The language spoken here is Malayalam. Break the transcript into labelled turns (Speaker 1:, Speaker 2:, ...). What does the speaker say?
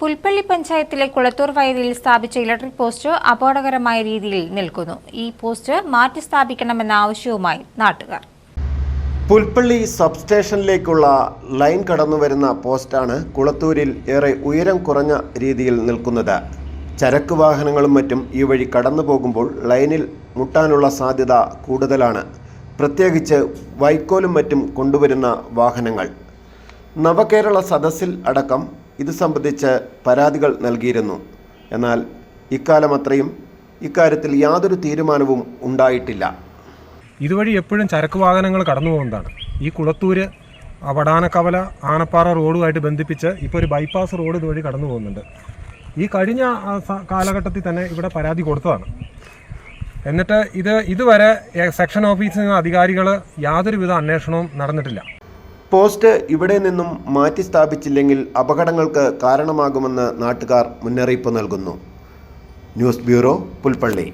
Speaker 1: പുൽപ്പള്ളി പഞ്ചായത്തിലെ കുളത്തൂർ വയലിൽ സ്ഥാപിച്ച ഇലക്ട്രിക് പോസ്റ്റ് അപകടകരമായ രീതിയിൽ നിൽക്കുന്നു. ഈ പോസ്റ്റ് മാറ്റി സ്ഥാപിക്കണമെന്ന ആവശ്യവുമായി നാട്ടുകാർ.
Speaker 2: പുൽപ്പള്ളി സബ്സ്റ്റേഷനിലേക്കുള്ള ലൈൻ കടന്നുവരുന്ന പോസ്റ്റാണ് കുളത്തൂരിൽ ഏറെ ഉയരം കുറഞ്ഞ രീതിയിൽ നിൽക്കുന്നത്. ചരക്ക് വാഹനങ്ങളും മറ്റും ഈ വഴി കടന്നു പോകുമ്പോൾ ലൈനിൽ മുട്ടാനുള്ള സാധ്യത കൂടുതലാണ്. പ്രത്യേകിച്ച് വൈക്കോലും മറ്റും കൊണ്ടുവരുന്ന വാഹനങ്ങൾ. നവകേരള സദസ്സിൽ അടക്കം ഇത് സംബന്ധിച്ച് പരാതികൾ നൽകിയിരുന്നു. എന്നാൽ ഇക്കാലം അത്രയും ഇക്കാര്യത്തിൽ യാതൊരു തീരുമാനവും ഉണ്ടായിട്ടില്ല.
Speaker 3: ഇതുവഴി എപ്പോഴും ചരക്ക് വാഹനങ്ങൾ കടന്നു പോകുന്നതാണ്. ഈ കുളത്തൂര് വടാനക്കവല ആനപ്പാറ റോഡുമായിട്ട് ബന്ധിപ്പിച്ച് ഇപ്പോൾ ഒരു ബൈപ്പാസ് റോഡ് ഇതുവഴി കടന്നു പോകുന്നുണ്ട്. ഈ കഴിഞ്ഞ കാലഘട്ടത്തിൽ തന്നെ ഇവിടെ പരാതി കൊടുത്തതാണ്. എന്നിട്ട് ഇത് ഇതുവരെ സെക്ഷൻ ഓഫീസിൽ നിന്ന് അധികാരികൾ യാതൊരുവിധ അന്വേഷണവും നടന്നിട്ടില്ല.
Speaker 2: പോസ്റ്റ് ഇവിടെ നിന്നും മാറ്റി സ്ഥാപിച്ചില്ലെങ്കിൽ അപകടങ്ങൾക്ക് കാരണമാകുമെന്ന് നാട്ടുകാർ മുന്നറിയിപ്പ് നൽകുന്നു. News bureau Pulpally.